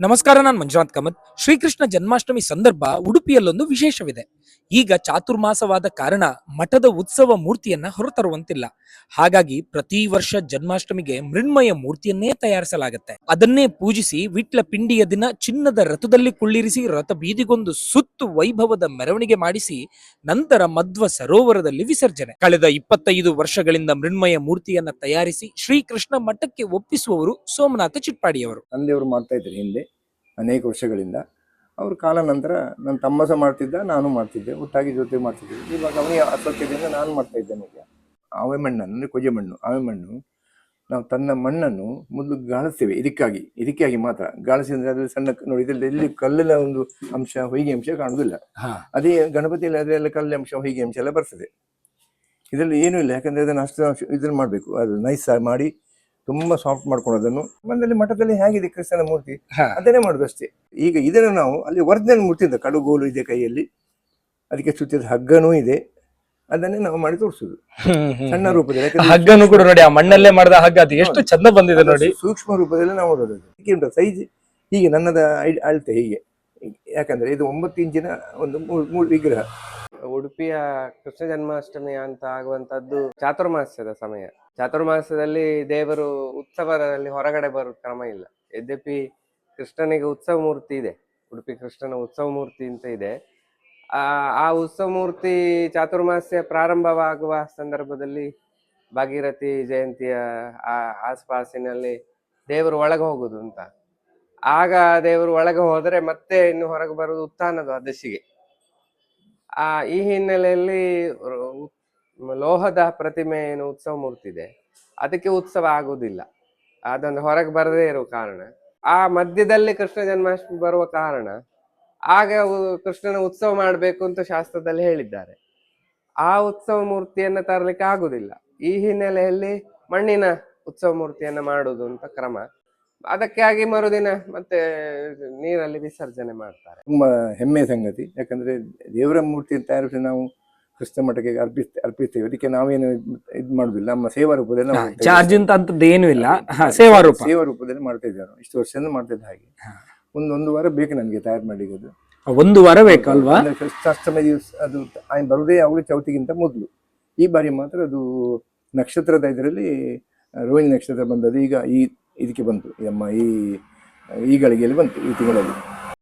ನಮಸ್ಕಾರ, ನಾನು ಮಂಜುನಾಥ್ ಕಾಮತ್. ಶ್ರೀಕೃಷ್ಣ ಜನ್ಮಾಷ್ಟಮಿ ಸಂದರ್ಭ ಉಡುಪಿಯಲ್ಲೊಂದು ವಿಶೇಷವಿದೆ. ಈಗ ಚಾತುರ್ಮಾಸವಾದ ಕಾರಣ ಮಠದ ಉತ್ಸವ ಮೂರ್ತಿಯನ್ನ ಹೊರತರುವಂತಿಲ್ಲ. ಹಾಗಾಗಿ ಪ್ರತಿ ವರ್ಷ ಜನ್ಮಾಷ್ಟಮಿಗೆ ಮೃಣ್ಮಯ ಮೂರ್ತಿಯನ್ನೇ ತಯಾರಿಸಲಾಗುತ್ತೆ. ಅದನ್ನೇ ಪೂಜಿಸಿ ವಿಟ್ಲ ಪಿಂಡಿಯ ದಿನ ಚಿನ್ನದ ರಥದಲ್ಲಿ ಕುಳ್ಳಿರಿಸಿ ರಥ ಬೀದಿಗೊಂದು ಸುತ್ತು ವೈಭವದ ಮೆರವಣಿಗೆ ಮಾಡಿಸಿ ನಂತರ ಮಧ್ವ ಸರೋವರದಲ್ಲಿ ವಿಸರ್ಜನೆ. ಕಳೆದ ಇಪ್ಪತ್ತೈದು ವರ್ಷಗಳಿಂದ ಮೃಣ್ಮಯ ಮೂರ್ತಿಯನ್ನ ತಯಾರಿಸಿ ಶ್ರೀಕೃಷ್ಣ ಮಠಕ್ಕೆ ಒಪ್ಪಿಸುವವರು ಸೋಮನಾಥ ಚಿಟ್ಪಾಡಿಯವರು. ಮಾಡ್ತಾ ಇದ್ರು ಹಿಂದೆ. ಅನೇಕ ವರ್ಷಗಳಿಂದ ಅವ್ರ ಕಾಲ ನಂತರ ನನ್ನ ತಮ್ಮ ಸಹ ಮಾಡ್ತಿದ್ದ ನಾನು ಮಾಡ್ತಿದ್ದೆ ಒಟ್ಟಾಗಿ ಜೊತೆ ಮಾಡ್ತಿದ್ದೆ. ಇವಾಗ ಅವನಿಗೆ ಅಸತ್ಯದಿಂದ ನಾನು ಮಾಡ್ತಾ ಇದ್ದೇನೆ ಈಗ. ಆವೆ ಮಣ್ಣನ್ನು ಅಂದರೆ ಕೊಜೆ ಮಣ್ಣು ಆವೆ ಮಣ್ಣು ನಾವು ತನ್ನ ಮಣ್ಣನ್ನು ಮೊದಲು ಗಾಳಿಸ್ತೇವೆ ಇದಕ್ಕಾಗಿ ಇದಕ್ಕಾಗಿ ಮಾತ್ರ. ಗಾಳಿಸಿದ್ರೆ ಅದರಲ್ಲಿ ಸಣ್ಣ ನೋಡಿ ಇದರಲ್ಲಿ ಎಲ್ಲಿ ಕಲ್ಲಿನ ಒಂದು ಅಂಶ ಹೊಯ್ಗೆ ಅಂಶ ಕಾಣುವುದಿಲ್ಲ ಅದೇ ಗಣಪತಿಯಲ್ಲಿ ಅದರೆಲ್ಲ ಕಲ್ಲಿನ ಅಂಶ ಹೊಯ್ಗೆ ಅಂಶ ಎಲ್ಲ ಬರ್ತದೆ. ಇದರಲ್ಲಿ ಏನೂ ಇಲ್ಲ ಯಾಕಂದರೆ ಅದನ್ನು ಅಷ್ಟು ಅಂಶ- ಇದನ್ನು ಮಾಡಬೇಕು. ಅದು ನೈಸ್ ಮಾಡಿ ತುಂಬಾ ಸಾಫ್ಟ್ ಮಾಡ್ಕೊಳ್ಳೋದನ್ನು ಮನೆಯಲ್ಲಿ ಮಠದಲ್ಲಿ ಹೇಗಿದೆ ಕೃಷ್ಣನ ಮೂರ್ತಿ? ಅದನ್ನೇ ಮಾಡುದು ಅಷ್ಟೇ ಈಗ ಇದನ್ನು ನಾವು ಅಲ್ಲಿ ಒರಿಜಿನಲ್ ಮೂರ್ತಿ ಇದೆ ಕಡುಗೋಲು ಇದೆ ಕೈಯಲ್ಲಿ. ಅದಕ್ಕೆ ಸುತ್ತಿದ ಹಗ್ಗನೂ ಇದೆ. ಅದನ್ನೇ ನಾವು ಮಾಡಿ ತೋರಿಸುದು ಸಣ್ಣ ರೂಪದಲ್ಲಿ ಯಾಕಂದ್ರೆ ಹಗ್ಗನು ಕೂಡ ನೋಡಿ ಆ ಮಣ್ಣಲ್ಲೇ ಮಾಡಿದ ಹಗ್ಗ ಅದು ಎಷ್ಟು ಚಂದ ಬಂದಿದೆ ನೋಡಿ. ಸೂಕ್ಷ್ಮ ರೂಪದಲ್ಲಿ ನಾವು ನೋಡೋದು ಉಂಟು. ಸೈಜ್ ಹೀಗೆ ನನ್ನದ ಐ- ಅಳತೆ ಹೀಗೆ. ಯಾಕಂದ್ರೆ ಇದು ಒಂಬತ್ತು ಇಂಚಿನ ಒಂದು ಮೂ- ಮೂರು ವಿಗ್ರಹ. ಉಡುಪಿಯ ಕೃಷ್ಣ ಜನ್ಮಾಷ್ಟಮಿ ಅಂತ ಆಗುವಂತದ್ದು ಚಾತುರ್ಮಾಸ್ಯದ ಸಮಯ. ಚಾತುರ್ಮಾಸ್ಯದಲ್ಲಿ ದೇವರು ಉತ್ಸವದಲ್ಲಿ ಹೊರಗಡೆ ಬರೋ ಕ್ರಮ ಇಲ್ಲ. ಯದ್ಯಪಿ ಕೃಷ್ಣನಿಗೆ ಉತ್ಸವ ಮೂರ್ತಿ ಇದೆ, ಉಡುಪಿ ಕೃಷ್ಣನ ಉತ್ಸವ ಮೂರ್ತಿ ಅಂತ ಇದೆ. ಆ ಆ ಉತ್ಸವ ಮೂರ್ತಿ ಚಾತುರ್ಮಾಸ್ಯ ಪ್ರಾರಂಭವಾಗುವ ಸಂದರ್ಭದಲ್ಲಿ ಭಾಗೀರಥಿ ಜಯಂತಿಯ ಆ ಆಸ್ಪಾಸಿನಲ್ಲಿ ದೇವರು ಒಳಗೆ ಹೋಗುದು ಅಂತ. ಆಗ ದೇವರು ಒಳಗೆ ಹೋದರೆ ಮತ್ತೆ ಇನ್ನು ಹೊರಗೆ ಬರುವುದು ಉತ್ಥಾನದ ದಶಿಗೆ. ಆ, ಈ ಹಿನ್ನೆಲೆಯಲ್ಲಿ ಲೋಹದ ಪ್ರತಿಮೆ ಏನು ಉತ್ಸವ ಮೂರ್ತಿ ಇದೆ ಅದಕ್ಕೆ ಉತ್ಸವ ಆಗುವುದಿಲ್ಲ. ಅದೊಂದು ಹೊರಗೆ ಬರದೇ ಇರೋ ಕಾರಣ. ಆ ಮಧ್ಯದಲ್ಲಿ ಕೃಷ್ಣ ಜನ್ಮಾಷ್ಟಮಿ ಬರುವ ಕಾರಣ ಆಗ ಕೃಷ್ಣನ ಉತ್ಸವ ಮಾಡಬೇಕು ಅಂತ ಶಾಸ್ತ್ರದಲ್ಲಿ ಹೇಳಿದ್ದಾರೆ. ಆ ಉತ್ಸವ ಮೂರ್ತಿಯನ್ನು ತರಲಿಕ್ಕೆ ಆಗುದಿಲ್ಲ ಈ ಹಿನ್ನೆಲೆಯಲ್ಲಿ ಮಣ್ಣಿನ ಉತ್ಸವ ಮೂರ್ತಿಯನ್ನು ಮಾಡುವುದು ಅಂತ ಕ್ರಮ. ಅದಕ್ಕಾಗಿ ಮರುದಿನ ಮತ್ತೆ ನೀರಲ್ಲಿ ವಿಸರ್ಜನೆ ಮಾಡ್ತಾರೆ. ತುಂಬಾ ಹೆಮ್ಮೆ ಸಂಗತಿ. ಯಾಕಂದ್ರೆ ದೇವರ ಮೂರ್ತಿ ತಯಾರಿಸಿ ನಾವು ಕೃಷ್ಣ ಮಠಕ್ಕೆ ಅರ್ಪಿಸ್ ಅರ್ಪಿಸ್ತೇವೆ. ಅದಕ್ಕೆ ನಾವೇನು ಇದು ಮಾಡುದಿಲ್ಲ. ನಮ್ಮ ಸೇವಾ ರೂಪದಲ್ಲಿ ನಾವು ಚಾರ್ಜ್ ಅಂತ ಅಂತದ್ದು ಏನು ಇಲ್ಲ. ಸೇವಾ ರೂಪ. ಸೇವಾ ರೂಪದಲ್ಲಿ ಮಾಡ್ತಾ ಇದ್ದಾರೆ. ಇಷ್ಟು ವರ್ಷದಿಂದ ಮಾಡ್ತಾ ಇದ್ದ ಹಾಗೆ. ಒಂದೊಂದು ಒಂದು ಒಂದು ವಾರ ಬೇಕು ನನಗೆ ತಯಾರು ಮಾಡಿ ಅದು ಒಂದು ವಾರ ಬೇಕಲ್ವಾ? ಕೃಷ್ಣಾಷ್ಟಮಿ ದಿವಸ ಅದು ಬರುದೇ ಅವಳು ಚೌತಿಗಿಂತ ಮೊದಲು. ಈ ಬಾರಿ ಮಾತ್ರ ಅದು ನಕ್ಷತ್ರದ ಇದರಲ್ಲಿ ರೋಹಿಣಿ ನಕ್ಷತ್ರ ಬಂದದ್ದು. ಈಗ ಈ ಇದಕ್ಕೆ ಬಂತು. ನಮ್ಮ ಈ ಈ ಗಳಿಗೆಯಲ್ಲಿ ಬಂತು ಈ ತಿಂಗಳಲ್ಲಿ.